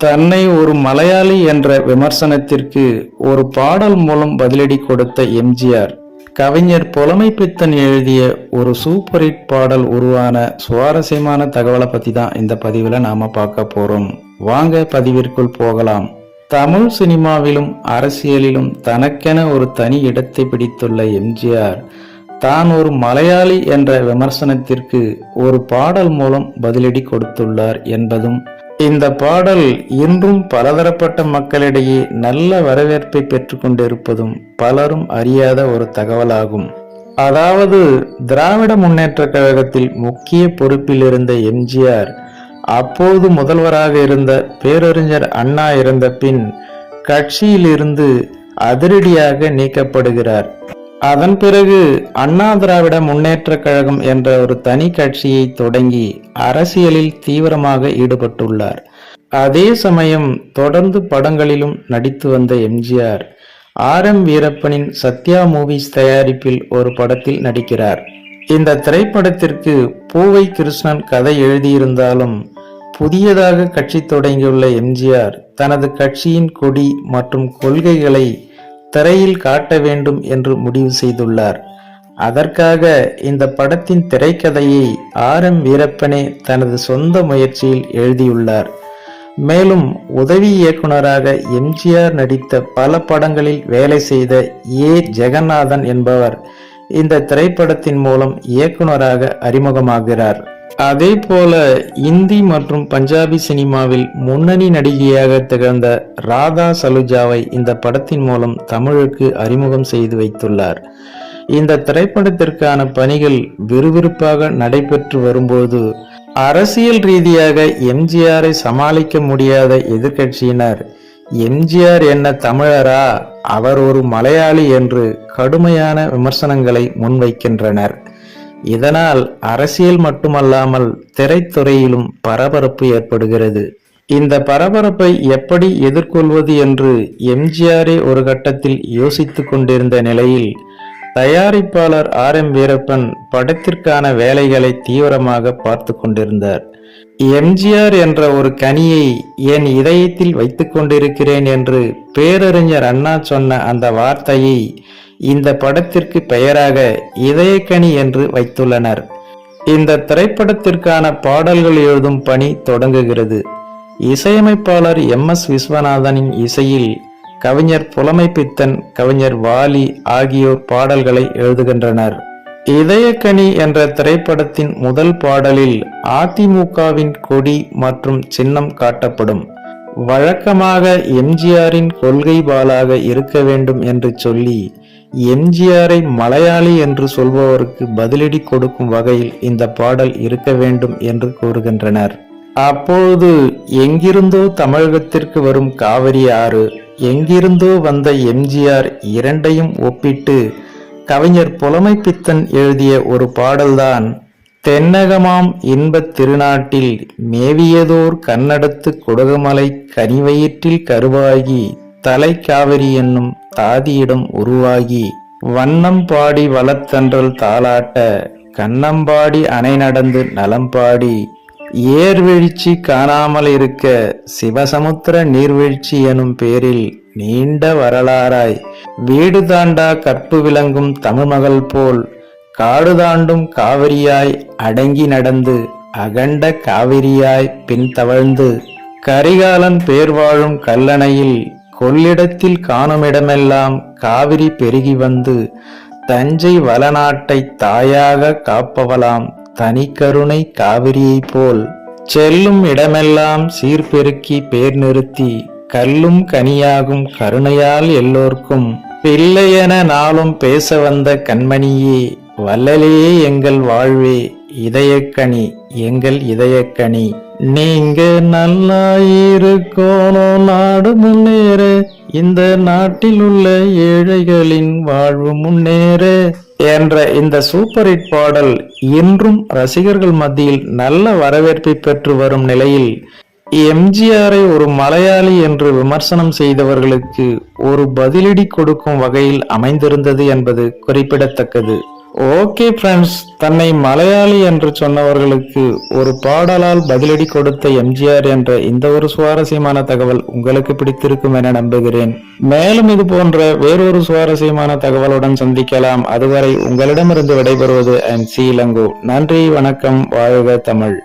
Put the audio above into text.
தன்னை ஒரு மலையாளி என்ற விமர்சனத்திற்கு ஒரு பாடல் மூலம் பதிலடி கொடுத்த எம்ஜிஆர் கவிஞர் புலமை பித்தன் எழுதிய ஒரு சூப்பர் ஹிட் பாடல் உருவான சுவாரஸ்யமான தகவலை பத்தி தான் இந்த பதிவில் நாம பார்க்க போறோம். வாங்க பதிவிற்குள் போகலாம். தமிழ் சினிமாவிலும் அரசியலிலும் தனக்கென ஒரு தனி இடத்தை பிடித்துள்ள எம்ஜிஆர் தான் ஒரு மலையாளி என்ற விமர்சனத்திற்கு ஒரு பாடல் மூலம் பதிலடி கொடுத்துள்ளார் என்பதும் இந்த பாடல் இன்றும் பலதரப்பட்ட மக்களிடையே நல்ல வரவேற்பை பெற்றுக்கொண்டிருப்பதும் பலரும் அறியாத ஒரு தகவலாகும். அதாவது திராவிட முன்னேற்ற கழகத்தில் முக்கிய பொறுப்பில் இருந்த எம்ஜிஆர் அப்போது முதல்வராக இருந்த பேரறிஞர் அண்ணா இறந்த பின் கட்சியிலிருந்து அதிரடியாக நீக்கப்படுகிறார். அதன் பிறகு அண்ணா திராவிட முன்னேற்ற கழகம் என்ற ஒரு தனி கட்சியை தொடங்கி அரசியலில் தீவிரமாக ஈடுபட்டுள்ளார். அதே சமயம் தொடர்ந்து படங்களிலும் நடித்து வந்த எம்ஜிஆர் ஆர். எம். வீரப்பனின் சத்யா மூவிஸ் தயாரிப்பில் ஒரு படத்தில் நடிக்கிறார். இந்த திரைப்படத்திற்கு பூவை கிருஷ்ணன் கதை எழுதியிருந்தாலும் புதியதாக கட்சி தொடங்கியுள்ள எம்ஜிஆர் தனது கட்சியின் கொடி மற்றும் கொள்கைகளை திரையில் காட்ட வேண்டும் என்று முடிவு செய்துள்ளார். அதற்காக இந்த படத்தின் திரைக்கதையை ஆர். எம். வீரப்பனே தனது சொந்த முயற்சியில் எழுதியுள்ளார். மேலும் உதவி இயக்குனராக எம்ஜிஆர் நடித்த பல படங்களில் வேலை செய்த ஏ. ஜெகநாதன் என்பவர் இந்த திரைப்படத்தின் மூலம் இயக்குனராக அறிமுகமாகிறார். அதே போல இந்தி மற்றும் பஞ்சாபி சினிமாவில் முன்னணி நடிகையாக திகழ்ந்த ராதா சலுஜாவை இந்த படத்தின் மூலம் தமிழுக்கு அறிமுகம் செய்து வைத்துள்ளார். இந்த திரைப்படத்திற்கான பணிகள் விறுவிறுப்பாக நடைபெற்று வரும்போது அரசியல் ரீதியாக எம்ஜிஆரை சமாளிக்க முடியாத எதிர்க்கட்சியினர் எம்ஜிஆர் என்ன தமிழரா அவர் ஒரு மலையாளி என்று கடுமையான விமர்சனங்களை முன்வைக்கின்றனர். இதனால் அரசியல் மட்டுமல்லாமல் திரைத்துறையிலும் பரபரப்பு ஏற்படுகிறது. இந்த பரபரப்பை எப்படி எதிர்கொள்வது என்று எம்ஜிஆரே ஒரு கட்டத்தில் யோசித்து கொண்டிருந்த நிலையில் தயாரிப்பாளர் ஆர் எம் வீரப்பன் படத்திற்கான வேலைகளை தீவிரமாக பார்த்து கொண்டிருந்தார். எம்ஜிஆர் என்ற ஒரு கனியை என் இதயத்தில் வைத்து கொண்டிருக்கிறேன் என்று பேரறிஞர் அண்ணா சொன்ன அந்த வார்த்தையை இந்த படத்திற்கு பெயராக இதயக்கனி என்று வைத்துள்ளனர். இந்த திரைப்படத்திற்கான பாடல்கள் எழுதும் பணி தொடங்குகிறது. இசையமைப்பாளர் எம். எஸ். விஸ்வநாதனின் இசையில் கவிஞர் புலமை பித்தன் கவிஞர் வாலி ஆகியோர் பாடல்களை எழுதுகின்றனர். இதயக்கனி என்ற திரைப்படத்தின் முதல் பாடலில் அதிமுகவின் கொடி மற்றும் சின்னம் காட்டப்படும். வழக்கமாக எம்ஜிஆரின் கொள்கை பாலாக இருக்க வேண்டும் என்று சொல்லி எம்ஜிஆரை மலையாளி என்று சொல்பவருக்கு பதிலடி கொடுக்கும் வகையில் இந்த பாடல் இருக்க வேண்டும் என்று கூறுகின்றனர். அப்போது எங்கிருந்தோ தமிழகத்திற்கு வரும் காவிரி ஆறு எங்கிருந்தோ வந்த எம்ஜிஆர் இரண்டையும் ஒப்பிட்டு கவிஞர் புலமை பித்தன் எழுதிய ஒரு பாடல்தான் தென்னகமாம் இன்பத் திருநாட்டில் மேவியதோர் கன்னடத்து கொடுகமலை கனிவயிற்றில் கருவாகி தலை காவிரி என்னும் தாதியிடம் உருவாகி வண்ணம் பாடி வளத்தன்றல் தாளாட்ட கண்ணம்பாடி அணை நடந்து நலம்பாடி ஏர்வீழ்ச்சி காணாமல் இருக்க சிவசமுத்திர நீர்வீழ்ச்சி எனும் பேரில் நீண்ட வரலாறாய் வீடு தாண்டா கற்பு விளங்கும் தமிழ்மகள் போல் காடு தாண்டும் காவிரியாய் அடங்கி நடந்து அகண்ட காவிரியாய் பின்தவழ்ந்து கரிகாலன் பேர் வாழும் கல்லணையில் கொள்ளிடத்தில் காணுமிடமெல்லாம் காவிரி பெருகி வந்து தஞ்சை வளநாட்டை தாயாக காப்பவளாம் கருணை காவிரியைப் போல். செல்லும் இடமெல்லாம் சீர்பெருக்கி பேர் நிறுத்தி கல்லும் கனியாகும் கருணையால் எல்லோர்க்கும். பிள்ளையென நாளும் பேச வந்த கண்மணியே வல்லலே எங்கள் வாழ்வே இதயக்கனி எங்கள் இதயக்கனி. நீங்க நல்லா இருக்கணும் நாடு முன்னேற. இந்த நாட்டில் உள்ள ஏழைகளின் வாழ்வு முன்னேற என்ற இந்த சூப்பர் ஹிட் பாடல் இன்றும் ரசிகர்கள் மத்தியில் நல்ல வரவேற்பை பெற்று வரும் நிலையில் எம்ஜிஆரை ஒரு மலையாளி என்று விமர்சனம் செய்தவர்களுக்கு ஒரு பதிலடி கொடுக்கும் வகையில் அமைந்திருந்தது என்பது குறிப்பிடத்தக்கது. ஓகே ஃப்ரெண்ட்ஸ் தன்னை மலையாளி என்று சொன்னவர்களுக்கு ஒரு பாடலால் பதிலடி கொடுத்த எம்ஜிஆர் என்ற இந்த ஒரு சுவாரஸ்யமான தகவல் உங்களுக்கு பிடித்திருக்கும் என நம்புகிறேன். மேலும் இது போன்ற வேறொரு சுவாரஸ்யமான தகவலுடன் சந்திக்கலாம். அதுவரை உங்களிடமிருந்து விடைபெறுவது ஐம் சி இளங்கோ. நன்றி வணக்கம் வாழ்க தமிழ்.